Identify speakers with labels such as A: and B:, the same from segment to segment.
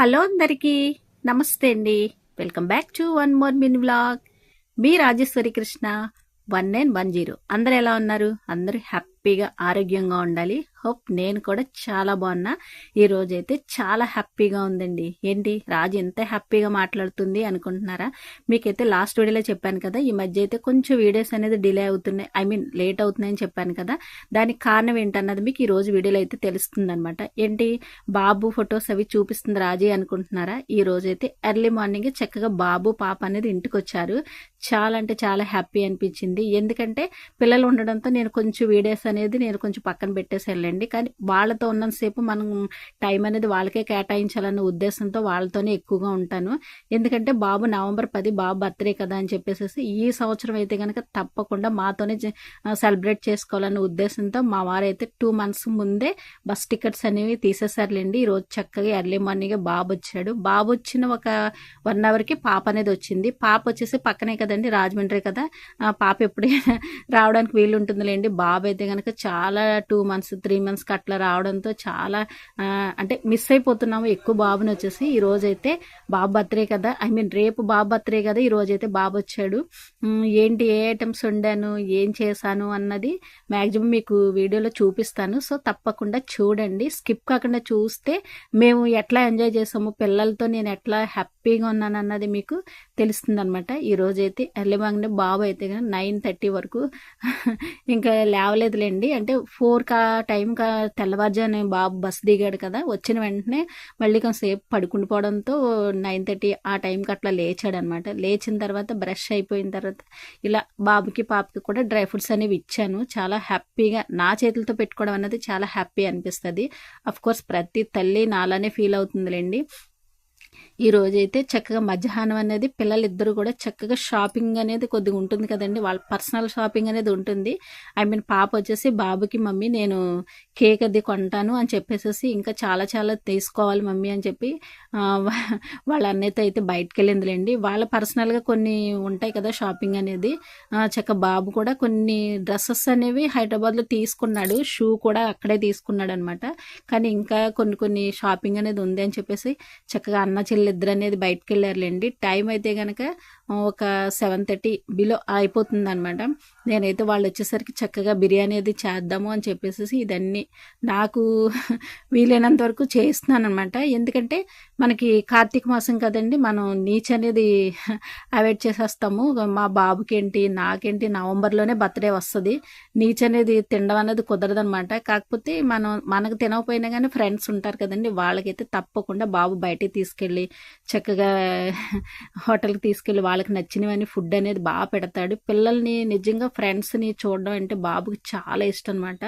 A: Hello అందరికీ నమస్తే అండి. Welcome back to one more min vlog. Me Rajeswari Krishna one nine one zero. అందరు ఎలా ఉన్నారు? అందరూ హ్యాపీ హ్యాపీగా ఆరోగ్యంగా ఉండాలి. హోప్ నేను కూడా చాలా బాగున్నా. ఈ రోజైతే చాలా హ్యాపీగా ఉందండి. ఏంటి? రాజు ఎంత హ్యాపీగా మాట్లాడుతుంది అనుకుంటున్నారా? మీకైతే లాస్ట్ వీడియోలో చెప్పాను కదా ఈ మధ్య అయితే కొంచెం వీడియోస్ అనేది డిలే అవుతున్నాయి. ఐ మీన్ లేట్ అవుతున్నాయని చెప్పాను కదా దానికి కారణం ఏంటన్నది మీకు ఈ రోజు వీడియోలో అయితే తెలుస్తుంది అనమాట ఏంటి? బాబు ఫొటోస్ అవి చూపిస్తుంది రాజీ అనుకుంటున్నారా? ఈ రోజు అయితే ఎర్లీ మార్నింగ్ చక్కగా బాబు పాప అనేది ఇంటికి వచ్చారు చాలా అంటే చాలా హ్యాపీ అనిపించింది. ఎందుకంటే పిల్లలు ఉండడంతో నేను కొంచెం వీడియోస్ అనేది అనేది నేను కొంచెం పక్కన పెట్టేసి వెళ్ళండి. కానీ వాళ్ళతో ఉన్నంతసేపు మనం టైం అనేది వాళ్ళకే కేటాయించాలన్న ఉద్దేశంతో వాళ్ళతోనే ఎక్కువగా ఉంటాను. ఎందుకంటే బాబు నవంబర్ పది బాబు బర్త్డే కదా అని చెప్పేసి ఈ సంవత్సరం అయితే కనుక తప్పకుండా మాతోనే సెలబ్రేట్ చేసుకోవాలన్న ఉద్దేశంతో మా వారైతే టూ మంత్స్ ముందే బస్ టికెట్స్ అనేవి తీసేసారులేండి. ఈ రోజు చక్కగా ఎర్లీ మార్నింగ్ బాబు వచ్చాడు. బాబు వచ్చిన ఒక వన్ అవర్కి పాప అనేది వచ్చింది. పాప వచ్చేసి పక్కనే కదండి రాజమండ్రి కదా. పాప ఎప్పుడైనా రావడానికి వీలు ఉంటుందిలేండి బాబు అయితే కనుక చాలా టూ మంత్స్ త్రీ మంత్స్కి అట్లా రావడంతో చాలా అంటే మిస్ అయిపోతున్నాము. ఎక్కువ బాబుని వచ్చేసి ఈ రోజైతే బాబు బర్త్డే కదా. ఐ మీన్ రేపు బాబు బర్త్డే కదా ఈ రోజైతే బాబు వచ్చాడు. ఏంటి ఏ ఐటమ్స్ వండాను ఏం చేశాను అన్నది మ్యాక్సిమం మీకు వీడియోలో చూపిస్తాను. సో తప్పకుండా చూడండి. స్కిప్ కాకుండా చూస్తే మేము ఎట్లా ఎంజాయ్ చేసాము పిల్లలతో నేను ఎట్లా హ్యాపీగా ఉన్నాను అన్నది మీకు తెలుస్తుంది అనమాట ఈ రోజైతే ఎర్లీ మార్నింగ్ బాబు అయితే కానీ నైన్ థర్టీ వరకు ఇంకా లేవలేదు లేవలేదులేండి అంటే ఫోర్ కా టైం కా తెల్లవారుజాను బాబు బస్ దిగాడు కదా వచ్చిన వెంటనే మళ్ళీ కొంతసేపు పడుకుండిపోవడంతో నైన్ థర్టీ ఆ టైంకి అట్లా లేచాడు అనమాట లేచిన తర్వాత బ్రష్ అయిపోయిన తర్వాత ఇలా బాబుకి పాపకి కూడా డ్రై ఫ్రూట్స్ అనేవి ఇచ్చాను. చాలా హ్యాపీగా నా చేతులతో పెట్టుకోవడం అనేది చాలా హ్యాపీ అనిపిస్తుంది. అఫ్ కోర్స్ ప్రతి తల్లి నాలానే ఫీల్ అవుతుందిలేండి. ఈ రోజైతే చక్కగా మధ్యాహ్నం అనేది పిల్లలిద్దరూ కూడా చక్కగా షాపింగ్ అనేది కొద్దిగా ఉంటుంది కదండి. వాళ్ళ పర్సనల్ షాపింగ్ అనేది ఉంటుంది. ఐ మీన్ పాప వచ్చేసి బాబుకి మమ్మీ నేను కేక్ అది కొంటాను అని చెప్పేసి ఇంకా చాలా చాలా తీసుకోవాలి మమ్మీ అని చెప్పి వాళ్ళ అన్నయ్యతో అయితే బయటకు వెళ్ళిందిలేండి వాళ్ళ పర్సనల్గా కొన్ని ఉంటాయి కదా షాపింగ్ అనేది. చక్క బాబు కూడా కొన్ని డ్రెస్సెస్ అనేవి హైదరాబాద్లో తీసుకున్నాడు. షూ కూడా అక్కడే తీసుకున్నాడు అనమాట కానీ ఇంకా కొన్ని కొన్ని షాపింగ్ అనేది ఉంది అని చెప్పేసి చక్కగా అన్న చెల్లిద్దరు అనేది బయటకు వెళ్ళారులేండి టైం అయితే కనుక ఒక సెవెన్ థర్టీ బిలో అయిపోతుంది అనమాట నేనైతే వాళ్ళు వచ్చేసరికి చక్కగా బిర్యానీ అది చేద్దాము అని చెప్పేసి ఇదన్నీ నాకు వీలైనంత వరకు చేస్తున్నాను అనమాట ఎందుకంటే మనకి కార్తీక మాసం కదండి మనం నీచ్ అనేది అవాయిడ్ చేసేస్తాము. మా బాబుకేంటి నాకేంటి నవంబర్లోనే బర్త్డే వస్తుంది. నీచ్ అనేది తినడం అనేది కుదరదనమాట కాకపోతే మనం మనకు తినకపోయినా కానీ ఫ్రెండ్స్ ఉంటారు కదండి వాళ్ళకైతే తప్పకుండా బాబు బయటికి తీసుకెళ్ళి చక్కగా హోటల్కి తీసుకెళ్ళి వాళ్ళకి నచ్చినవన్నీ ఫుడ్ అనేది బాగా పెడతాడు. పిల్లల్ని నిజంగా ఫ్రెండ్స్ని చూడడం అంటే బాబుకి చాలా ఇష్టం అనమాట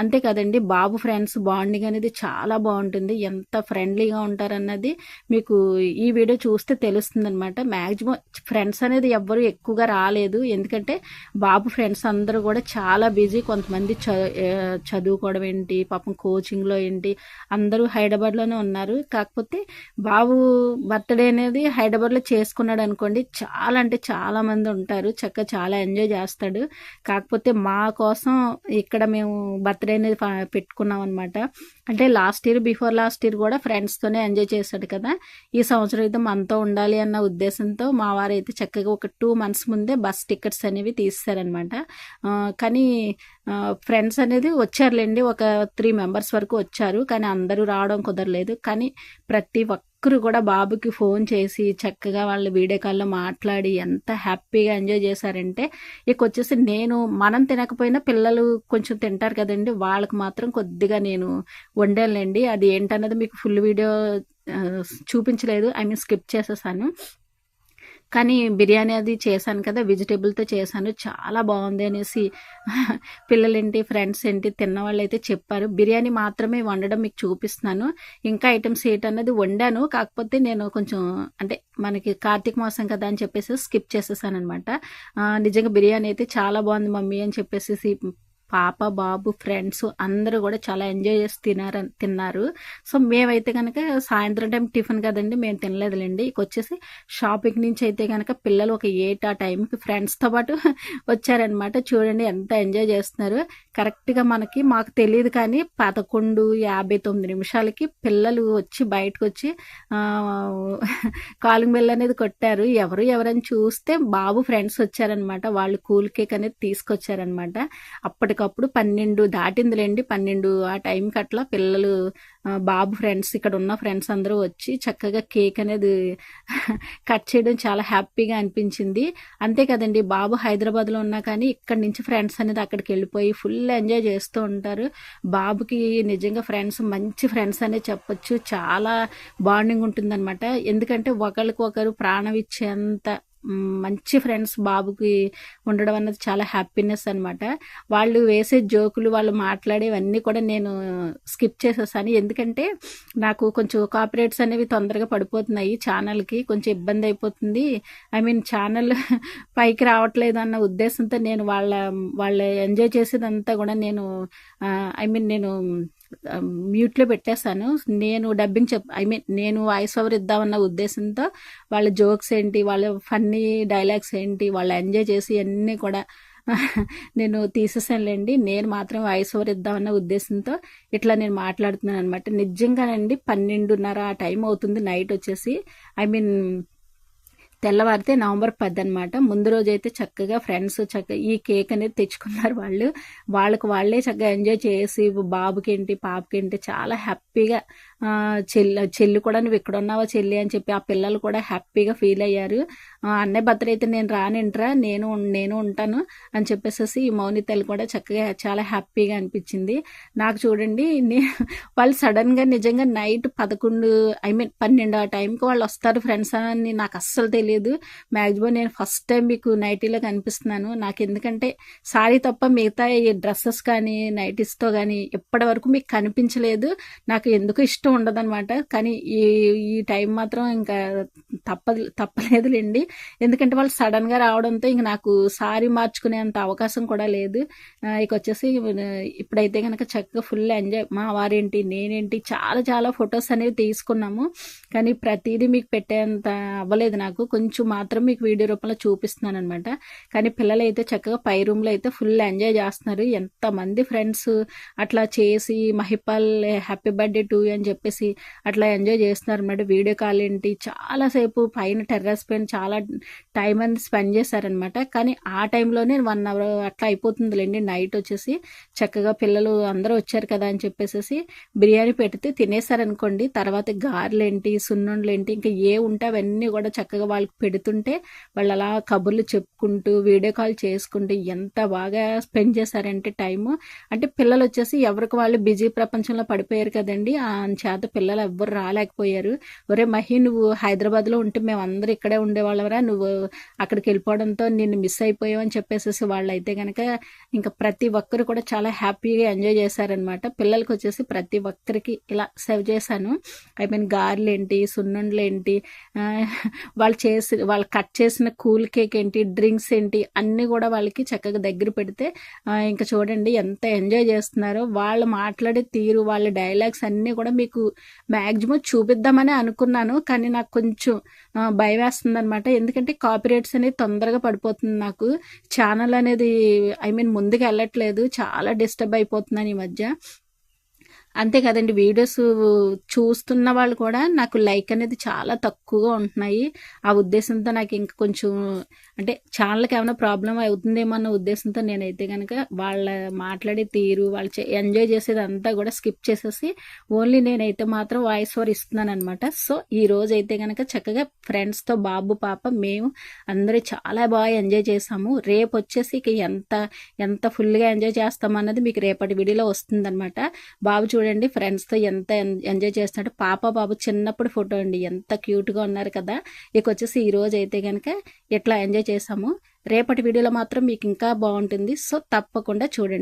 A: అంతేకాదండి బాబు ఫ్రెండ్స్ బాండింగ్ అనేది చాలా బాగుంటుంది. ఎంత ఫ్రెండ్లీగా ఉంటారన్నది మీకు ఈ వీడియో చూస్తే తెలుస్తుంది అనమాట మ్యాక్సిమం ఫ్రెండ్స్ అనేది ఎవ్వరు ఎక్కువగా రాలేదు. ఎందుకంటే బాబు ఫ్రెండ్స్ అందరూ కూడా చాలా బిజీ కొంతమంది చదువుకోవడం ఏంటి పాపం కోచింగ్లో ఏంటి అందరూ హైదరాబాద్లోనే ఉన్నారు. కాకపోతే బాబు బర్త్డే అనేది హైదరాబాద్లో చేసుకున్నాడు అనుకోండి చాలా అంటే చాలా మంది ఉంటారు. చక్కగా చాలా ఎంజాయ్ చేస్తాడు. కాకపోతే మా కోసం ఇక్కడ మేము బర్త్డే అనేది పెట్టుకున్నాం అనమాట అంటే last year before last year కూడా ఫ్రెండ్స్తోనే ఎంజాయ్ చేశాడు కదా. ఈ సంవత్సరం అయితే మనతో ఉండాలి అన్న ఉద్దేశంతో మా వారు అయితే చక్కగా ఒక టూ మంత్స్ ముందే బస్ టికెట్స్ అనేవి తీస్తారనమాట కానీ ఫ్రెండ్స్ అనేది వచ్చారులేండి. ఒక త్రీ మెంబర్స్ వరకు వచ్చారు. కానీ అందరూ రావడం కుదరలేదు. కానీ ప్రతి ఒక్క ఒక్కరు కూడా బాబుకి ఫోన్ చేసి చక్కగా వాళ్ళు వీడియో కాల్లో మాట్లాడి ఎంత హ్యాపీగా ఎంజాయ్ చేశారంటే ఇక వచ్చేసి నేను మనం తినకపోయినా పిల్లలు కొంచెం తింటారు కదండి వాళ్ళకి మాత్రం కొద్దిగా నేను వండానులేండి. అది ఏంటన్నది మీకు ఫుల్ వీడియో చూపించలేదు. ఐ మీన్ స్కిప్ చేసేసాను. కానీ బిర్యానీ అది చేశాను కదా వెజిటేబుల్తో చేశాను. చాలా బాగుంది అనేసి పిల్లలేంటి ఫ్రెండ్స్ ఏంటి తిన్నవాళ్ళు అయితే చెప్పారు. బిర్యానీ మాత్రమే వండడం మీకు చూపిస్తున్నాను. ఇంకా ఐటమ్స్ ఏంటన్నది వండాను. కాకపోతే నేను కొంచెం అంటే మనకి కార్తీక మాసం కదా అని చెప్పేసి స్కిప్ చేసేసాను అనమాట నిజంగా బిర్యానీ అయితే చాలా బాగుంది మమ్మీ అని చెప్పేసి పాప బాబు ఫ్రెండ్స్ అందరూ కూడా చాలా ఎంజాయ్ చేసి తినారు తిన్నారు. సో మేమైతే కనుక సాయంత్రం టైం టిఫిన్ కదండి మేము తినలేదులేండి. ఇక వచ్చేసి షాపింగ్ నుంచి అయితే కనుక పిల్లలు ఒక ఎయిట్ ఆ టైంకి ఫ్రెండ్స్తో పాటు వచ్చారనమాట. చూడండి ఎంత ఎంజాయ్ చేస్తున్నారు. కరెక్ట్గా మనకి మాకు తెలియదు కానీ పదకొండు యాభై తొమ్మిది నిమిషాలకి పిల్లలు వచ్చి బయటకు వచ్చి కాలింగ్ బెల్ అనేది కొట్టారు. ఎవరు ఎవరని చూస్తే బాబు ఫ్రెండ్స్ వచ్చారనమాట. వాళ్ళు కూల్ కేక్ అనేది తీసుకొచ్చారనమాట. అప్పటి అప్పటికప్పుడు పన్నెండు దాటిందిలేండి. పన్నెండు ఆ టైంకి అట్లా పిల్లలు బాబు ఫ్రెండ్స్ ఇక్కడ ఉన్న ఫ్రెండ్స్ అందరూ వచ్చి చక్కగా కేక్ అనేది కట్ చేయడం చాలా హ్యాపీగా అనిపించింది. అంతే కదండి బాబు హైదరాబాద్లో ఉన్నా కానీ ఇక్కడ నుంచి ఫ్రెండ్స్ అనేది అక్కడికి వెళ్ళిపోయి ఫుల్ ఎంజాయ్ చేస్తూ ఉంటారు. బాబుకి నిజంగా ఫ్రెండ్స్ మంచి ఫ్రెండ్స్ అనే చెప్పొచ్చు. చాలా బాండింగ్ ఉంటుందన్నమాట. ఎందుకంటే ఒకరికి ఒకరు ప్రాణం ఇచ్చేంత మంచి ఫ్రెండ్స్ బాబుకి ఉండడం అన్నది చాలా హ్యాపీనెస్ అనమాట వాళ్ళు వేసే జోకులు వాళ్ళు మాట్లాడేవన్నీ కూడా నేను స్కిప్ చేసేసాను. ఎందుకంటే నాకు కొంచెం కాపరేట్స్ అనేవి తొందరగా పడిపోతున్నాయి ఛానల్కి కొంచెం ఇబ్బంది అయిపోతుంది. ఐ మీన్ ఛానల్ పైకి రావట్లేదు అన్న ఉద్దేశంతో నేను వాళ్ళ వాళ్ళ ఎంజాయ్ చేసేదంతా కూడా నేను ఐ మీన్ నేను మ్యూట్లో పెట్టేశాను. నేను డబ్బింగ్ చెప్ ఐ మీన్ నేను వాయిస్ ఓవర్ ఇద్దామన్న ఉద్దేశంతో వాళ్ళ జోక్స్ ఏంటి వాళ్ళ ఫన్నీ డైలాగ్స్ ఏంటి వాళ్ళు ఎంజాయ్ చేసి అన్నీ కూడా నేను తీసేసానులేండి నేను మాత్రం వాయిస్ ఓవర్ ఇద్దామన్న ఉద్దేశంతో ఇట్లా నేను మాట్లాడుతున్నాను అనమాట నిజంగానండి పన్నెండున్నర ఆ టైం అవుతుంది నైట్ వచ్చేసి. ఐ మీన్ తెల్లవారితే నవంబర్ పది అనమాట ముందు రోజు అయితే చక్కగా ఫ్రెండ్స్ చక్కగా ఈ కేక్ అనేది తెచ్చుకున్నారు వాళ్ళు. వాళ్ళకు వాళ్ళే చక్కగా ఎంజాయ్ చేసి బాబుకేంటి పాపకేంటి చాలా హ్యాపీగా చెల్లి చెల్లి కూడా నువ్వు ఇక్కడ ఉన్నావా చెల్లి? అని చెప్పి ఆ పిల్లలు కూడా హ్యాపీగా ఫీల్ అయ్యారు. అన్నయ్య బర్త్డే అయితే నేను రానింట్రా నేను నేను ఉంటాను అని చెప్పేసి ఈ మౌనితలు కూడా చక్కగా చాలా హ్యాపీగా అనిపించింది. నాకు చూడండి వాళ్ళు సడన్గా నిజంగా నైట్ పదకొండు ఐ మీన్ పన్నెండు ఆ టైంకి వాళ్ళు వస్తారు ఫ్రెండ్స్ అని నాకు అస్సలు తెలియదు. మ్యాక్సిమం నేను ఫస్ట్ టైం మీకు నైటీలో కనిపిస్తున్నాను. నాకు ఎందుకంటే సారీ తప్ప మిగతా ఈ డ్రెస్సెస్ కానీ నైటీస్తో కానీ ఇప్పటి వరకు మీకు కనిపించలేదు. నాకు ఎందుకు ఇష్టం ఇష్టం ఉండదన్నమాట. కానీ ఈ ఈ టైం మాత్రం ఇంకా తప్ప తప్పలేదులేండి. ఎందుకంటే వాళ్ళు సడన్గా రావడంతో ఇంక నాకు సారీ మార్చుకునేంత అవకాశం కూడా లేదు. ఇక వచ్చేసి ఇప్పుడైతే కనుక చక్కగా ఫుల్ ఎంజాయ్ మా వారేంటి నేనేంటి చాలా చాలా ఫొటోస్ అనేవి తీసుకున్నాము. కానీ ప్రతిదీ మీకు పెట్టేంత అవ్వలేదు నాకు. కొంచెం మాత్రం మీకు వీడియో రూపంలో చూపిస్తున్నాను అనమాట కానీ పిల్లలు అయితే చక్కగా పై రూమ్లో అయితే ఫుల్ ఎంజాయ్ చేస్తున్నారు. ఎంతమంది ఫ్రెండ్స్ అట్లా చేసి మహిపాల్ హ్యాపీ బర్త్డే టూ అని చెప్పేసి అట్లా ఎంజాయ్ చేస్తున్నారు అనమాట వీడియో కాల్ ఏంటి చాలాసేపు పైన టెర్రస్ పైన చాలా టైం అనేది స్పెండ్ చేశారనమాట కానీ ఆ టైంలోనే వన్ అవర్ అట్లా అయిపోతుందిలేండి. నైట్ వచ్చేసి చక్కగా పిల్లలు అందరూ వచ్చారు కదా అని చెప్పేసి బిర్యానీ పెడితే తినేసారనుకోండి తర్వాత గారెలేంటి సున్నుండలేంటి ఇంకా ఏ ఉంటే అవన్నీ కూడా చక్కగా వాళ్ళకి పెడుతుంటే వాళ్ళు అలా కబుర్లు చెప్పుకుంటూ వీడియో కాల్ చేసుకుంటూ ఎంత బాగా స్పెండ్ చేశారంటే టైము. అంటే పిల్లలు వచ్చేసి ఎవరికి వాళ్ళు బిజీ ప్రపంచంలో పడిపోయారు కదండి. ఆ చేత పిల్లలు ఎవ్వరు రాలేకపోయారు. ఒరే మహి నువ్వు హైదరాబాద్లో ఉంటే మేము అందరూ ఇక్కడే ఉండేవాళ్ళమరా నువ్వు అక్కడికి వెళ్ళిపోవడంతో నిన్ను మిస్ అయిపోయావు అని చెప్పేసేసి వాళ్ళు అయితే కనుక ఇంకా ప్రతి ఒక్కరు కూడా చాలా హ్యాపీగా ఎంజాయ్ చేశారనమాట పిల్లలకి వచ్చేసి ప్రతి ఒక్కరికి ఇలా సేవ్ చేశాను. ఐ మీన్ గారెలు ఏంటి సున్నుండలు ఏంటి వాళ్ళు చేసి వాళ్ళు కట్ చేసిన కూల్ కేక్ ఏంటి డ్రింక్స్ ఏంటి అన్నీ కూడా వాళ్ళకి చక్కగా దగ్గర పెడితే ఇంకా చూడండి ఎంత ఎంజాయ్ చేస్తున్నారో. వాళ్ళు మాట్లాడే తీరు వాళ్ళ డైలాగ్స్ అన్నీ కూడా మీకు మ్యాక్సిమం చూపిద్దామని అనుకున్నాను కానీ నాకు కొంచెం భయం వేస్తుంది అనమాట ఎందుకంటే కాపీరేట్స్ అనేది తొందరగా పడిపోతుంది నాకు. ఛానల్ అనేది ఐ మీన్ ముందుకు వెళ్ళట్లేదు. చాలా డిస్టర్బ్ అయిపోతున్నాను ఈ మధ్య. అంతే కదండి వీడియోస్ చూస్తున్న వాళ్ళు కూడా నాకు లైక్ అనేది చాలా తక్కువగా ఉంటున్నాయి. ఆ ఉద్దేశంతో నాకు ఇంకా కొంచెం అంటే ఛానల్కి ఏమైనా ప్రాబ్లం అవుతుందేమో అన్న ఉద్దేశంతో నేనైతే కనుక వాళ్ళ మాట్లాడే తీరు వాళ్ళు ఎంజాయ్ చేసేది అంతా కూడా స్కిప్ చేసేసి ఓన్లీ నేనైతే మాత్రం వాయిస్ ఓవర్ ఇస్తున్నాను అనమాట సో ఈ రోజు అయితే కనుక చక్కగా ఫ్రెండ్స్తో బాబు పాప మేము అందరూ చాలా బాగా ఎంజాయ్ చేసాము. రేపు వచ్చేసి ఇక ఎంత ఎంత ఫుల్గా ఎంజాయ్ చేస్తామన్నది మీకు రేపటి వీడియోలో వస్తుందన్నమాట. బాబు చూడండి. చూడండి ఫ్రెండ్స్తో ఎంత ఎంజాయ్ చేస్తున్నాడు పాప బాబు చిన్నప్పుడు ఫోటో అండి. ఎంత క్యూట్గా ఉన్నారు కదా. ఇక వచ్చేసి ఈ రోజు అయితే కనుక ఇట్లా ఎంజాయ్ చేసాము. రేపటి వీడియోలో మాత్రం మీకు ఇంకా బాగుంటుంది. సో తప్పకుండా చూడండి.